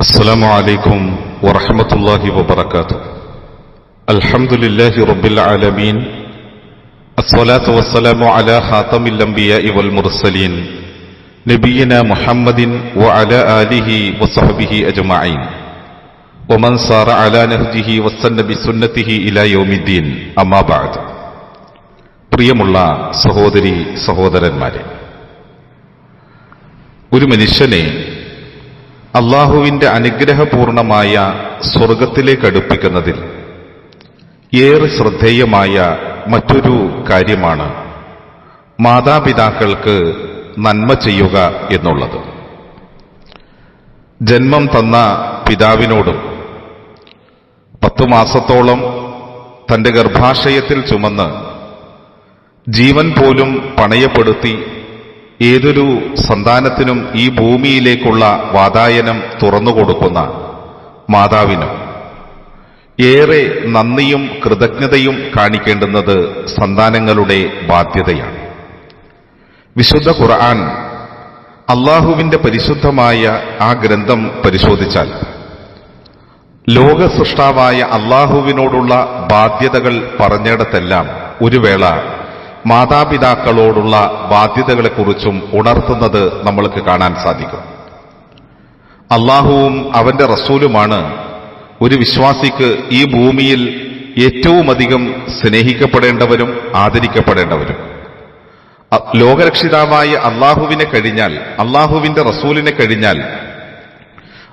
السلام عليكم ورحمة الله وبركاته الحمد لله رب العالمين الصلاة والسلام على خاتم الأنبياء والمرسلين نبينا محمد وعلى آله وصحبه أجمعين ومن صار على نهجه واستنى بسنته إلى يوم الدين أما بعد പ്രിയമുള്ള സഹോദരി സഹോദരന്മാരെ ഒരു മനുഷ്യനെ അള്ളാഹുവിന്റെ അനുഗ്രഹപൂർണമായ സ്വർഗത്തിലേക്ക് അടുപ്പിക്കുന്നതിൽ ഏറെ ശ്രദ്ധേയമായ മറ്റൊരു കാര്യമാണ് മാതാപിതാക്കൾക്ക് നന്മ ചെയ്യുക എന്നുള്ളത്. ജന്മം തന്ന പിതാവിനോടും പത്തു മാസത്തോളം തന്റെ ഗർഭാശയത്തിൽ ചുമന്ന് ജീവൻ പോലും പണയപ്പെടുത്തി ഏതൊരു സന്താനത്തിനും ഈ ഭൂമിയിലേക്കുള്ള വാതായനം തുറന്നുകൊടുക്കുന്ന മാതാവിനും ഏറെ നന്ദിയും കൃതജ്ഞതയും കാണിക്കേണ്ടുന്നത് സന്താനങ്ങളുടെ ബാധ്യതയാണ്. വിശുദ്ധ ഖുർആൻ അള്ളാഹുവിന്റെ പരിശുദ്ധമായ ആ ഗ്രന്ഥം പരിശോധിച്ചാൽ ലോക സൃഷ്ടാവായ അള്ളാഹുവിനോടുള്ള ബാധ്യതകൾ പറഞ്ഞിടത്തെല്ലാം ഒരു വേള മാതാപിതാക്കളോടുള്ള ബാധ്യതകളെക്കുറിച്ചും ഉണർത്തുന്നത് നമ്മൾക്ക് കാണാൻ സാധിക്കും. അള്ളാഹുവും അവന്റെ റസൂലുമാണ് ഒരു വിശ്വാസിക്ക് ഈ ഭൂമിയിൽ ഏറ്റവുമധികം സ്നേഹിക്കപ്പെടേണ്ടവരും ആദരിക്കപ്പെടേണ്ടവരും. ലോകരക്ഷിതാവായ അള്ളാഹുവിനെ കഴിഞ്ഞാൽ അള്ളാഹുവിന്റെ റസൂലിനെ കഴിഞ്ഞാൽ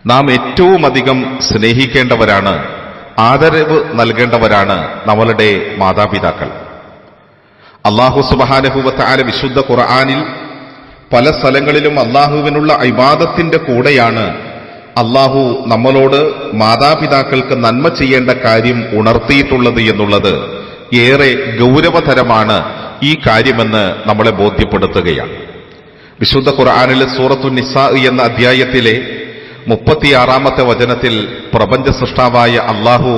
നാം ഏറ്റവുമധികം സ്നേഹിക്കേണ്ടവരാണ് ആദരവ് നൽകേണ്ടവരാണ് നമ്മളുടെ മാതാപിതാക്കൾ. അള്ളാഹു സുബഹാനഹുവത്താല വിശുദ്ധ ഖുർആാനിൽ പല സ്ഥലങ്ങളിലും അള്ളാഹുവിനുള്ള ഇബാദത്തിന്റെ കൂടെയാണ് അള്ളാഹു നമ്മളോട് മാതാപിതാക്കൾക്ക് നന്മ ചെയ്യേണ്ട കാര്യം ഉണർത്തിയിട്ടുള്ളത് എന്നുള്ളത് ഏറെ ഗൗരവതരമാണ് ഈ കാര്യമെന്ന് നമ്മളെ ബോധ്യപ്പെടുത്തുകയാണ്. വിശുദ്ധ ഖുർആാനിലെ സൂറത്തു നിസാ എന്ന അധ്യായത്തിലെ മുപ്പത്തിയാറാമത്തെ വചനത്തിൽ പ്രപഞ്ച സൃഷ്ടാവായ അള്ളാഹു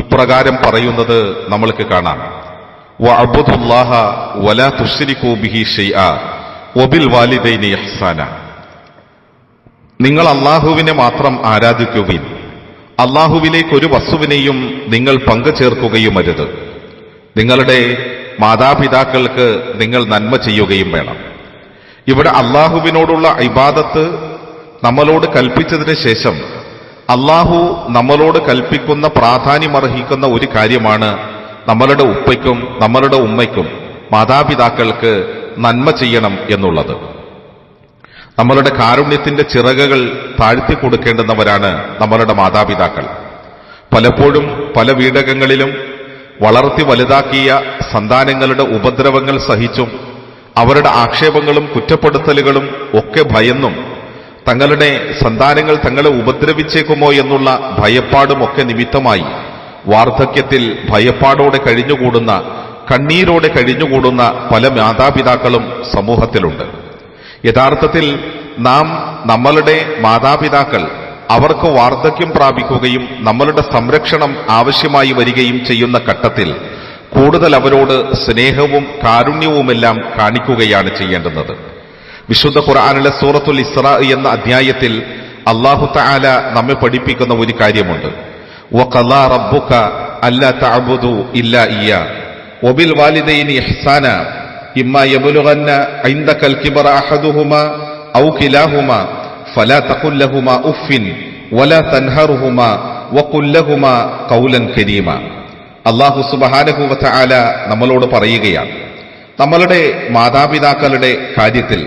ഇപ്രകാരം പറയുന്നത് നമ്മൾക്ക് കാണാം. നിങ്ങൾ അള്ളാഹുവിനെ മാത്രം ആരാധിക്കുകയും അള്ളാഹുവിലേക്ക് ഒരു വസ്തുവിനെയും നിങ്ങൾ പങ്കു ചേർക്കുകയുമരുത് നിങ്ങളുടെ മാതാപിതാക്കൾക്ക് നിങ്ങൾ നന്മ ചെയ്യുകയും വേണം. ഇവിടെ അള്ളാഹുവിനോടുള്ള ഇബാദത്ത് നമ്മളോട് കൽപ്പിച്ചതിന് ശേഷം അള്ളാഹു നമ്മളോട് കൽപ്പിക്കുന്ന പ്രാധാന്യമർഹിക്കുന്ന ഒരു കാര്യമാണ് നമ്മളുടെ ഉപ്പയ്ക്കും നമ്മളുടെ ഉമ്മയ്ക്കും മാതാപിതാക്കൾക്ക് നന്മ ചെയ്യണം എന്നുള്ളത്. നമ്മളുടെ കാരുണ്യത്തിന്റെ ചിറകുകൾ താഴ്ത്തി കൊടുക്കേണ്ടുന്നവരാണ് നമ്മളുടെ മാതാപിതാക്കൾ. പലപ്പോഴും പല വീടകങ്ങളിലും വളർത്തി വലുതാക്കിയ സന്താനങ്ങളുടെ ഉപദ്രവങ്ങൾ സഹിച്ചും അവരുടെ ആക്ഷേപങ്ങളും കുറ്റപ്പെടുത്തലുകളും ഒക്കെ ഭയന്നും തങ്ങളുടെ സന്താനങ്ങൾ തങ്ങളെ ഉപദ്രവിച്ചേക്കുമോ എന്നുള്ള ഭയപ്പാടുമൊക്കെ നിമിത്തമായി വാർദ്ധക്യത്തിൽ ഭയപ്പാടോടെ കഴിഞ്ഞുകൂടുന്ന കണ്ണീരോടെ കഴിഞ്ഞുകൂടുന്ന പല മാതാപിതാക്കളും സമൂഹത്തിലുണ്ട്. യഥാർത്ഥത്തിൽ നാം നമ്മളുടെ മാതാപിതാക്കൾ അവർക്ക് വാർദ്ധക്യം പ്രാപിക്കുകയും നമ്മളുടെ സംരക്ഷണം ആവശ്യമായി വരികയും ചെയ്യുന്ന ഘട്ടത്തിൽ കൂടുതൽ അവരോട് സ്നേഹവും കാരുണ്യവുമെല്ലാം കാണിക്കുകയാണ് ചെയ്യേണ്ടുന്നത്. വിശുദ്ധ ഖുർആാനിലെ സൂറത്തുൽ ഇസ്ര എന്ന അധ്യായത്തിൽ അള്ളാഹു തആല നമ്മെ പഠിപ്പിക്കുന്ന ഒരു കാര്യമുണ്ട്. وَقَضَى رَبُّكَ أَلَّا تَعْبُدُوا إِلَّا إِيَّاهُ وَبِالْوَالِدَيْنِ إِحْسَانًا إِمَّا يَبْلُغَنَّ عِندَكَ الْكِبَرَ أَحَدُهُمَا أَوْ كِلَاهُمَا فَلَا تَقُل لَّهُمَا أُفٍّ وَلَا تَنْهَرْهُمَا وَقُل لَّهُمَا قَوْلًا كَرِيمًا അള്ളാഹു സുബഹാനഹു വതആല നമ്മളോട് പറയുകയാണ് നമ്മളുടെ മാതാപിതാക്കളുടെ കാര്യത്തിൽ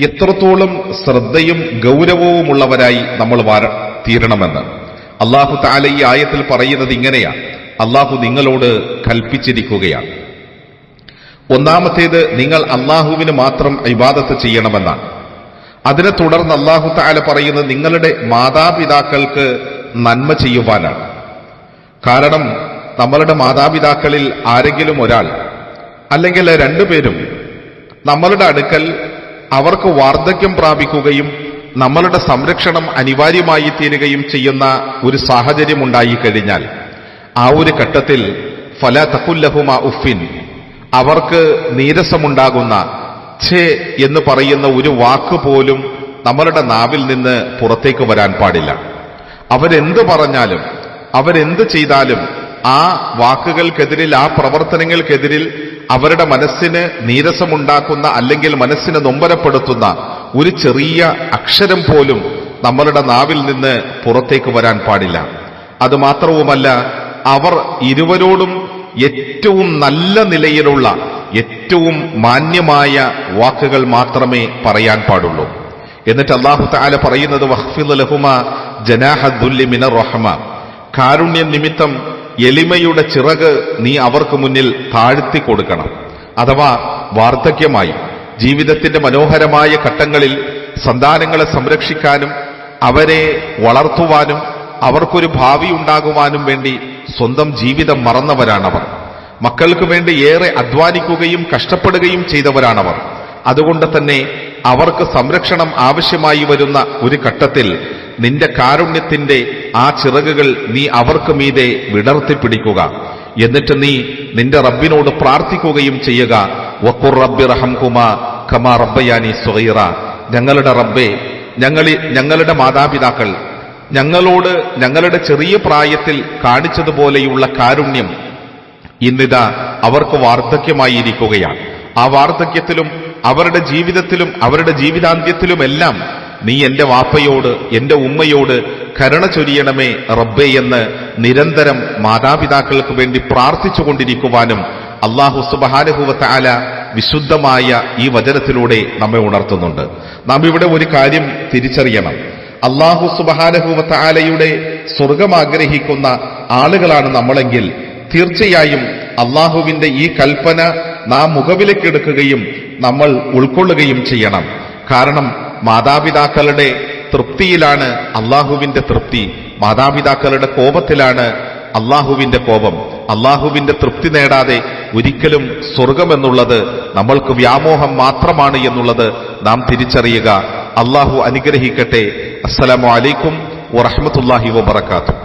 എത്രത്തോളം ശ്രദ്ധയും ഗൗരവവുമുള്ളവരായി നമ്മൾ വാര- തീരണമെന്ന് അള്ളാഹു താല ഈ ആയത്തിൽ പറയുന്നത് ഇങ്ങനെയാണ് അള്ളാഹു നിങ്ങളോട് കൽപ്പിച്ചിരിക്കുകയാണ്. ഒന്നാമത്തേത് നിങ്ങൾ അള്ളാഹുവിന് മാത്രം ഇബാദത്ത് ചെയ്യണമെന്നാണ്. അതിനെ തുടർന്ന് അള്ളാഹു താല പറയുന്നത് നിങ്ങളുടെ മാതാപിതാക്കൾക്ക് നന്മ ചെയ്യുവാനാണ്. കാരണം നമ്മളുടെ മാതാപിതാക്കളിൽ ആരെങ്കിലും ഒരാൾ അല്ലെങ്കിൽ രണ്ടുപേരും നമ്മളുടെ അടുക്കൽ അവർക്ക് വാർദ്ധക്യം പ്രാപിക്കുകയും നമ്മളുടെ സംരക്ഷണം അനിവാര്യമായി തീരുകയും ചെയ്യുന്ന ഒരു സാഹചര്യം ഉണ്ടായിക്കഴിഞ്ഞാൽ ആ ഒരു ഘട്ടത്തിൽ ഫല തക്കുല്ലഹുമ ഉഫിൻ അവർക്ക് നീരസമുണ്ടാകുന്ന ഛേ എന്ന് പറയുന്ന ഒരു വാക്ക് പോലും നമ്മളുടെ നാവിൽ നിന്ന് പുറത്തേക്ക് വരാൻ പാടില്ല. അവരെന്ത് പറഞ്ഞാലും അവരെന്ത് ചെയ്താലും ആ വാക്കുകൾക്കെതിരിൽ ആ പ്രവർത്തനങ്ങൾക്കെതിരിൽ അവരുടെ മനസ്സിന് നീരസമുണ്ടാക്കുന്ന അല്ലെങ്കിൽ മനസ്സിനെ നൊമ്പരപ്പെടുത്തുന്ന ഒരു ചെറിയ അക്ഷരം പോലും നമ്മളുടെ നാവിൽ നിന്ന് പുറത്തേക്ക് വരാൻ പാടില്ല. അത് മാത്രവുമല്ല അവർ ഇരുവരോടും ഏറ്റവും നല്ല നിലയിലുള്ള ഏറ്റവും മാന്യമായ വാക്കുകൾ മാത്രമേ പറയാൻ പാടുള്ളൂ. എന്നിട്ട് അള്ളാഹു താല പറയുന്നത് വഹ്ഫിദ് ലഹുമ ജനാഹദ്ദുല്ലി മിനർ റഹ്മ. കാരുണ്യ നിമിത്തം എളിമയുടെ ചിറക് നീ അവർക്ക് മുന്നിൽ താഴ്ത്തി കൊടുക്കണം. അഥവാ വാർദ്ധക്യമായി ജീവിതത്തിന്റെ മനോഹരമായ ഘട്ടങ്ങളിൽ സന്താനങ്ങളെ സംരക്ഷിക്കാനും അവരെ വളർത്തുവാനും അവർക്കൊരു ഭാവി ഉണ്ടാകുവാനും വേണ്ടി സ്വന്തം ജീവിതം മറന്നവരാണവർ. മക്കൾക്ക് വേണ്ടി ഏറെ അധ്വാനിക്കുകയും കഷ്ടപ്പെടുകയും ചെയ്തവരാണവർ. അതുകൊണ്ട് തന്നെ അവർക്ക് സംരക്ഷണം ആവശ്യമായി വരുന്ന ഒരു ഘട്ടത്തിൽ നിന്റെ കാരുണ്യത്തിന്റെ ആ ചിറകുകൾ നീ അവർക്ക് മീതെ വിടർത്തിപ്പിടിക്കുക. എന്നിട്ട് നീ നിന്റെ റബ്ബിനോട് പ്രാർത്ഥിക്കുകയും ചെയ്യുക. ഞങ്ങളുടെ റബ്ബെ ഞങ്ങളി ഞങ്ങളുടെ മാതാപിതാക്കൾ ഞങ്ങളോട് ഞങ്ങളുടെ ചെറിയ പ്രായത്തിൽ കാണിച്ചതുപോലെയുള്ള കാരുണ്യം ഇന്നിതാ അവർക്ക് വാർദ്ധക്യമായിരിക്കുകയാണ്. ആ വാർദ്ധക്യത്തിലും അവരുടെ ജീവിതത്തിലും അവരുടെ ജീവിതാന്ത്യത്തിലുമെല്ലാം നീ എന്റെ വാപ്പയോട് എന്റെ ഉമ്മയോട് കരുണ ചൊരിയണമേ റബ്ബേ എന്ന് നിരന്തരം മാതാപിതാക്കൾക്ക് വേണ്ടി പ്രാർത്ഥിച്ചുകൊണ്ടിരിക്കുവാനും അള്ളാഹു സുബഹാനുഭവത്ത ആല വിശുദ്ധമായ ഈ വചനത്തിലൂടെ നമ്മെ ഉണർത്തുന്നുണ്ട്. നാം ഇവിടെ ഒരു കാര്യം തിരിച്ചറിയണം. അള്ളാഹു സുബഹാനുഭവത്ത ആലയുടെ സ്വർഗം ആഗ്രഹിക്കുന്ന ആളുകളാണ് നമ്മളെങ്കിൽ തീർച്ചയായും അള്ളാഹുവിന്റെ ഈ കൽപ്പന നാം മുഖവിലേക്കെടുക്കുകയും നമ്മൾ ഉൾക്കൊള്ളുകയും ചെയ്യണം. കാരണം മാതാപിതാക്കളുടെ തൃപ്തിയിലാണ് അള്ളാഹുവിന്റെ തൃപ്തി. മാതാപിതാക്കളുടെ കോപത്തിലാണ് അള്ളാഹുവിന്റെ കോപം. അള്ളാഹുവിന്റെ തൃപ്തി നേടാതെ ഒരിക്കലും സ്വർഗമെന്നുള്ളത് നമ്മൾക്ക് വ്യാമോഹം മാത്രമാണ് എന്നുള്ളത് നാം തിരിച്ചറിയുക. അള്ളാഹു അനുഗ്രഹിക്കട്ടെ. അസ്സലാമു അലൈക്കും വറഹമത്തല്ലാഹി വബർക്കാത്തു